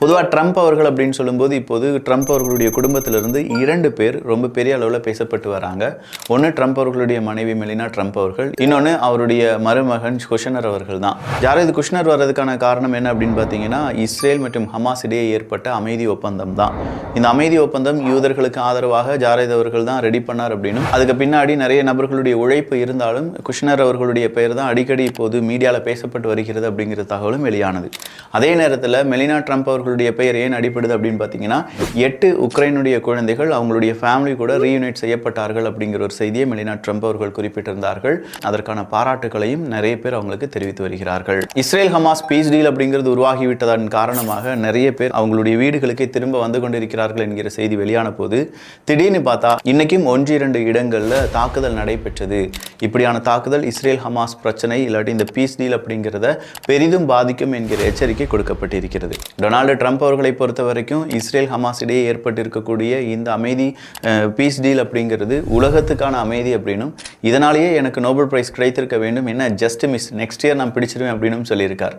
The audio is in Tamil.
பொதுவாக ட்ரம்ப் அவர்கள் அப்படின்னு சொல்லும்போது இப்போது ட்ரம்ப் அவர்களுடைய குடும்பத்திலிருந்து இரண்டு பேர் ரொம்ப பெரிய அளவில் பேசப்பட்டு வராங்க. ஒன்று ட்ரம்ப் அவர்களுடைய மனைவி மெலினா ட்ரம்ப் அவர்கள் இன்னொன்று அவருடைய மருமகன் குஷனர் அவர்கள் தான். ஜாரத் குஷ்னர் வர்றதுக்கான காரணம் என்ன அப்படின்னு பார்த்தீங்கன்னா இஸ்ரேல் மற்றும் ஹமாஸ் இடையே ஏற்பட்ட அமைதி ஒப்பந்தம் தான். இந்த அமைதி ஒப்பந்தம் யூதர்களுக்கு ஆதரவாக ஜாரத் அவர்கள் தான் ரெடி பண்ணார் அப்படின்னும் அதுக்கு பின்னாடி நிறைய நபர்களுடைய உழைப்பு இருந்தாலும் குஷ்னர் அவர்களுடைய பெயர் தான் அடிக்கடி இப்போது மீடியாவில் பேசப்பட்டு வருகிறது அப்படிங்கிற தகவலும் வெளியானது. அதே நேரத்தில் மெலினா ட்ரம்ப் அவர்களுடைய பெயர் ஏன் அடிப்படுது அப்படின்னு பார்த்தீங்கன்னா எட்டு உக்ரைனுடைய குழந்தைகள் அவங்களுடைய ஃபேமிலி கூட ரீயூனைட் செய்யப்பட்டார்கள் அப்படிங்கிற ஒரு செய்தியை மெலினா ட்ரம்ப் அவர்கள் குறிப்பிட்டிருந்தார்கள். அதற்கான பாராட்டுகளையும் நிறைய பேர் அவங்களுக்கு தெரிவித்து வருகிறார்கள். இஸ்ரேல் ஹமாஸ் பீஸ் டீல் அப்படிங்கிறது உருவாகிவிட்டதன் காரணமாக நிறைய பேர் அவங்களுடைய வீடுகளுக்கே திரும்ப வந்து கொண்டிருக்கிறார்கள் என்கிற செய்தி வெளியான போது திடீர்னு பார்த்தா இன்னைக்கும் ஒன்று இரண்டு இடங்களில் தாக்குதல் நடைபெற்றது. இப்படியான தாக்குதல் இஸ்ரேல் ஹமாஸ் பிரச்சனை இல்லாட்டி இந்த பீஸ் டீல் அப்படிங்கிறத பெரிதும் பாதிக்கும் என்கிற எச்சரிக்கை கொடுக்கப்பட்டிருக்கிறது. டொனால்டு ட்ரம்ப் அவர்களை பொறுத்த வரைக்கும் இஸ்ரேல் ஹமாஸ் இடையே ஏற்பட்டிருக்கக்கூடிய இந்த அமைதி பீஸ் டீல் அப்படிங்கிறது உலகத்துக்கான அமைதி அப்படின்னும் இதனாலேயே எனக்கு நோபல் பிரைஸ் கிடைத்திருக்க வேண்டும். என்ன ஜஸ்ட் மிஸ் நெக்ஸ்ட் இயர் நான் பிடிச்சிருவேன் அப்படின்னு சொல்லியிருக்கார்.